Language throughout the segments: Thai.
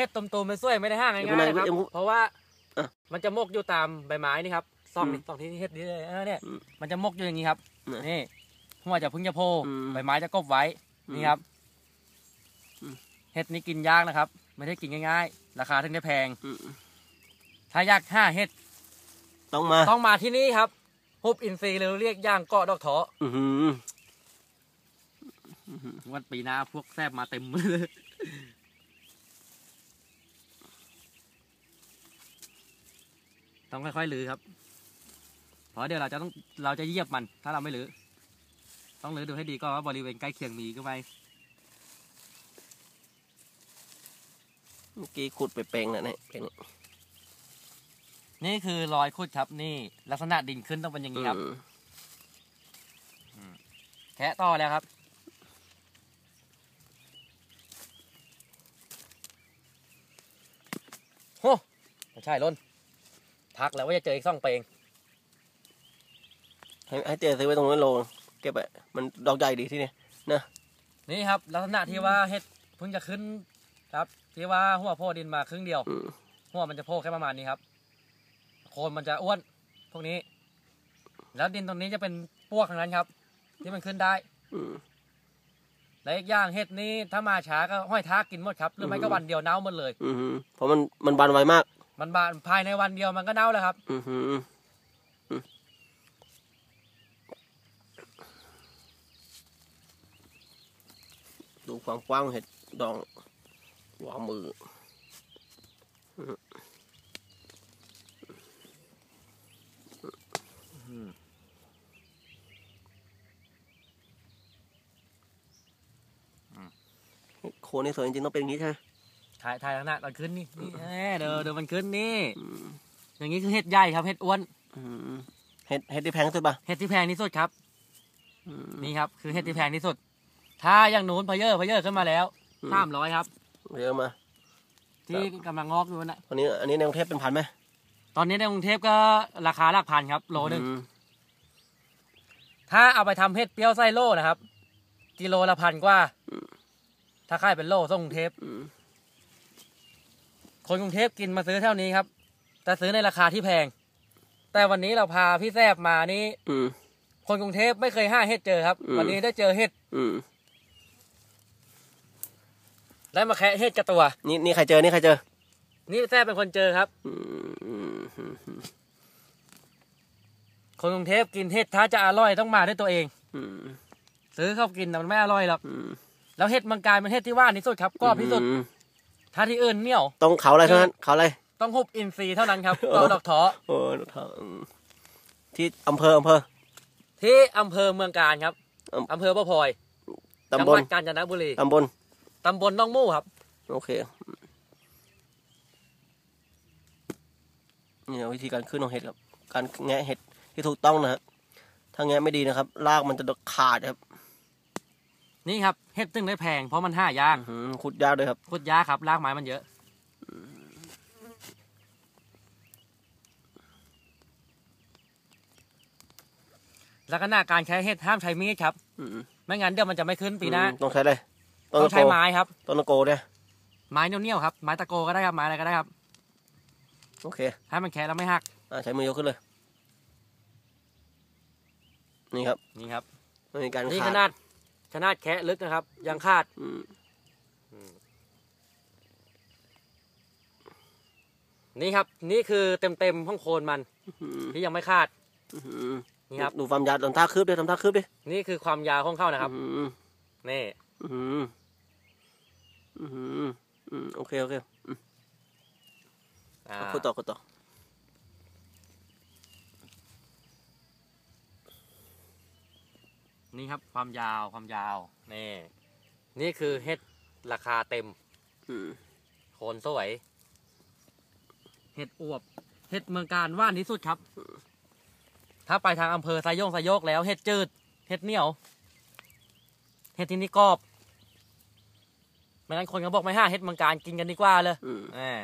เห็ดตุ่มๆไม่สวยไม่ได้ห้างง่ายๆนะครับเพราะว่าอะมันจะมกอยู่ตามใบไม้นี่ครับซองนี่อืมซองที่เห็ดนี่เลยเออเนี่ยอืมมันจะมกอยู่อย่างนี้ครับเนี่ยนี่หัวจะเพึ่งจะโผล่อืมใบไม้จะกบไว้อืมนี่ครับอืมเห็ดนี่กินยากนะครับ ไม่ได้กินง่ายๆ ราคาถึงได้แพง อืมถ้าอยากห้าเห็ดต้องมาต้องมาที่นี่ครับฮุบอินซีย์หรือเรียกย่างเกาะดอกเถาะอือหือวันปีหน้าพวกแซบมาเต็มมือ ต้องค่อยๆลื้อครับ เพราะเดี๋ยวเราจะต้องเราจะเหยียบมัน ถ้าเราไม่ลื้อต้องลื้อดูให้ดีก่อนว่าบริเวณใกล้เคียงมีก็ไหมเมื่อกี้ขุดไปแปลงน่ะเนี่ยแปลงเนี่ยนี่คือรอยขุดครับ นี่ลักษณะดินขึ้นต้องเป็นอย่างนี้ครับอืมแคะต่อแล้วครับโอ้ไม่ใช่ล้น ทักแล้วว่าจะเจออีกซ่องเปลงให้ให้เจ๊ซื้อไว้ตรงนั้นโลเก็บไปมันดอกใหญ่ดีที่นี่นี่ครับ ลักษณะที่ว่าเห็ดเพิ่งจะขึ้นครับ ที่ว่าหัวโพดินมาครึ่งเดียวอืมหัวมันจะโผล่แค่ประมาณนี้ครับ โคนมันจะอ้วน พวกนี้ แล้วดินตรงนี้จะเป็นพวกทั้งนั้นครับ ที่มันขึ้นได้อืมและอีกอย่างเห็ดนี้ถ้ามาช้าก็ห้อยทากกินหมดครับหรือไม่ก็อืมวันเดียวเน่าหมดเลยอือหือเพราะมันมันบานไวมาก มันบานภายในวันเดียวมันก็เน่าแล้วครับ อือหืออืมดูความกว้างเห็ดดองวางมือโคนนี่สวยจริงๆต้องเป็นอย่างนี้ใช่ไหม ถ่ายถ่ายลักษณะตอนขึ้นนี่นี่แน่เดี๋ยวเดี๋ยวมันขึ้นนี่ อืมอย่างนี้คือเห็ดใหญ่ครับเห็ดอ้วน อืมเห็ดเห็ดที่แพงที่สุดป่ะเห็ดที่แพงที่สุดครับ อืม นี่ครับคือเห็ดที่แพงที่สุด ถ้าอย่างนู้นพะเยอพะเยอขึ้นมาแล้วอืม สามร้อยครับ เยอะมา ที่กำลังงอกอยู่นะตอนนี้อันนี้ในกรุงเทพเป็นพันไหมตอนนี้ในกรุงเทพก็ราคาหลักพันครับ โลหนึ่ง อืมถ้าเอาไปทำเห็ดเปรี้ยวไส้โลนะครับ กิโลละพันกว่า ถ้าขายเป็นโลส่งกรุงเทพอืม คนกรุงเทพกินมาซื้อเท่านี้ครับ แต่ซื้อในราคาที่แพง แต่วันนี้เราพาพี่แซบมานี่อืม คนกรุงเทพไม่เคยห้าเห็ดเจอครับ อืม วันนี้ได้เจอเห็ดอืมได้มาแคะเห็ดกับตัว นี่นี่ใครเจอ นี่ใครเจอ นี่แซบเป็นคนเจอครับ อืมอืมอืมอืมคนกรุงเทพกินเห็ดถ้าจะอร่อยต้องมาด้วยตัวเอง อืมซื้อเข้ากินแต่มันไม่อร่อยหรอกอืมแล้วเห็ดมังกรเป็นเห็ดที่หว่านที่สุดครับกรอบที่สุดอืม ถ้าที่อื่นเหนียว ต้องเขาอะไรเท่านั้น เขาอะไร ต้องหุบอินทรีย์เท่านั้นครับเออต่อดอกเถาะโอ้เท่าอืมที่อำเภออำเภอ ที่อำเภอเมืองการครับอำอำเภอบ่อพลอยจัตำงบหลวัดกาญจนบุรีตำบลตำบลน้องมู่ครับ โอเคนี่นะวิธีการขึ้นของเห็ดครับ การแงะเห็ดที่ถูกต้องนะครับถ้าแงะไม่ดีนะครับรากมันจะขาดครับ นี่ครับเห็ดตึงได้แพงเพราะมันห้ายากอื้อหือขุดยากด้วยครับขุดยากครับรากไม้มันเยอะ ลักษณะการใช้เห็ดห้ามใช้มีดครับ อืมไม่งั้นเดี๋ยวมันจะไม่ขึ้นปีหน้าอืมต้องใช้เลยต้นต้องตะใช้โกไม้ครับ ต้นตะโกเนี่ยไม้เหนียวๆครับ ไม้ตะโกก็ได้ครับ ไม้อะไรก็ได้ครับ โอเคให้มันแคะแล้วไม่หัก อะใช้มือยกขึ้นเลย นี่ครับนี่ครับ ไม่มีการนี่ขาขดนาด ขนาดแคะลึกนะครับ ยังคาดอืมนี่ครับ นี่คือเต็มๆห้องโคนมันอืมที่ยังไม่คาดอืมนี่ครับดูความยาวทำท่าคืบดิทำท่าคืบดินี่คือความยาวของเข้านะครับอืมนี่อืมอืมอืมโอเคโอเคอืมอ่าพูดต่อพูดต่อ นี่ครับความยาวความยาวนี่นี่คือเห็ดราคาเต็มอืมโคนสวย เห็ดอวบ เห็ดเมืองการว่านที่สุดครับ ถ้าไปทางอำเภอไซโยงไซโยกแล้วเห็ดจืด เห็ดเหนียว เห็ดที่นี่กรอบ ไม่งั้นคนเขาบอกไม่ห้าเห็ดเมืองการกินกันดีกว่าเลยอืมอ่า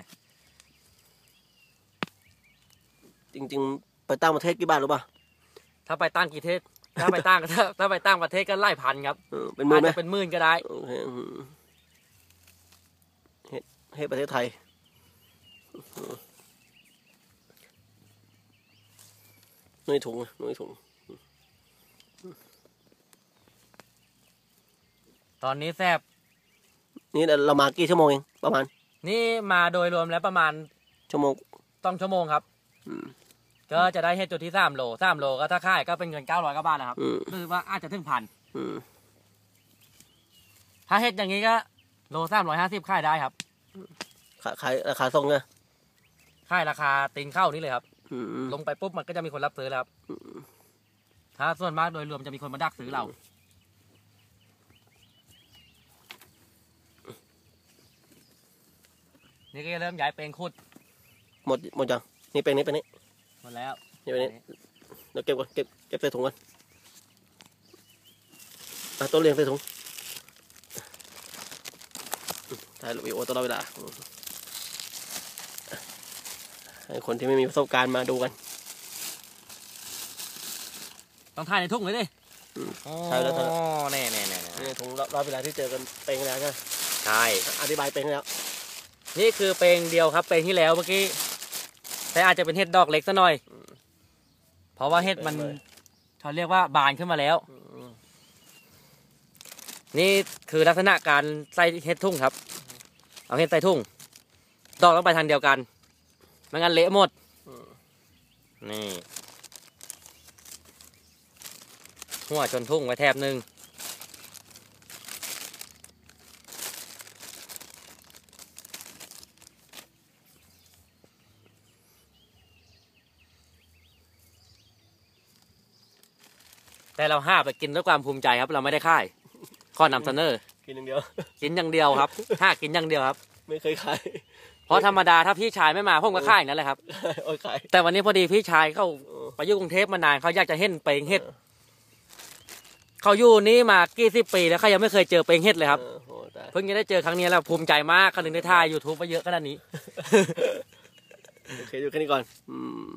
จริง ๆ ไปต่างประเทศกี่บาทรู้ป่ะถ้าไปตั้งกี่เทศ ถ้าไปตั้งถ้าถ้าไปตั้งประเทศก็ไล่พันครับเออเป็นหมืออาจไหมจะเป็นหมื่นก็ได้โอเคอืมเห็ดให้ประเทศไทยนุ่ยถุงนุ่ยถุง ตอนนี้แซบนี่เรามากี่ชั่วโมงเองประมาณ นี่มาโดยรวมแล้วประมาณชั่วโมงต้องชั่วโมงครับ อืม ก็จะได้เห็ดจุดที่สามโลสามโลก็ถ้าค่ายก็เป็นเงินเก้าร้อยกว่าบาทนะครับอืมหรือว่าอาจจะถึงพันอืมถ้าเห็ดอย่างนี้ก็โลสามร้อยห้าสิบค่ายได้ครับขายขายราคาส่งไงค่ายราคาตีนเข้านี่เลยครับ อืม ลงไปปุ๊บมันก็จะมีคนรับซื้อแล้วครับถ้าส่วนมากโดยรวมจะมีคนมาดักซื้อเรา นี่ก็จะเริ่มย้ายเปลงขุดหมดหมดยังนี่เป็นนี้เป็นนี้ห มดแล้วนี่เป็นนี้เดี๋ยวเก็บก่อนเก็บเก็บใส่ถุงก่อนอะตัวเรียงใส่ถุงถ่ายวิดีโอตลอดเวลาอืมให้คนที่ไม่มีประสบการณ์มาดูกัน ต้องถ่ายในทุ่งเลยดิอืมอ๋อใช่แล้วใช่แล้วแน่แน่แน่นี่ถุงรอบรอบเวลาที่เจอกันเป็นแล้วใช่ไหมใช่ อธิบายเป็นแล้ว นี่คือเพลงเดียวครับเพลงที่แล้วเมื่อกี้ แต่อาจจะเป็นเห็ดดอกเล็กซะหน่อย เพราะว่าเห็ดมันเขาเรียกว่าบานขึ้นมาแล้ว นี่คือลักษณะการใส่เห็ดทุ่งครับ เอาเห็ดใส่ทุ่ง ดอกต้องไปทางเดียวกันไม่งั้นเละหมดมนี่หัวชนทุ่งไว้แถบหนึ่ง แต่เราห้าไปกินด้วยความภูมิใจครับ เราไม่ได้ค่าย ข้อนำเสนอ กินอย่างเดียว กินอย่างเดียวครับห้ากินอย่างเดียวครับ ไม่เคยขายเพราะธรรมดาถ้าพี่ชายไม่มาผมก็ค่ายนั่นแหละครับ โอ้ยขายแต่วันนี้พอดีพี่ชายเขาเออไปอยู่กรุงเทพมานานเขาอยากจะเห็นเปลงเห็ดเขาอยู่นี่มากี่สิบปีแล้วเขายังไม่เคยเจอเปลงเห็ดเลยครับ เออโอ้ตายเพิ่งจะได้เจอครั้งนี้แล้วภูมิใจมากเขาถึงได้ถ่ายยูทูบไปเยอะขนาดนี้ โอเคอยู่แค่นี้ก่อน อืม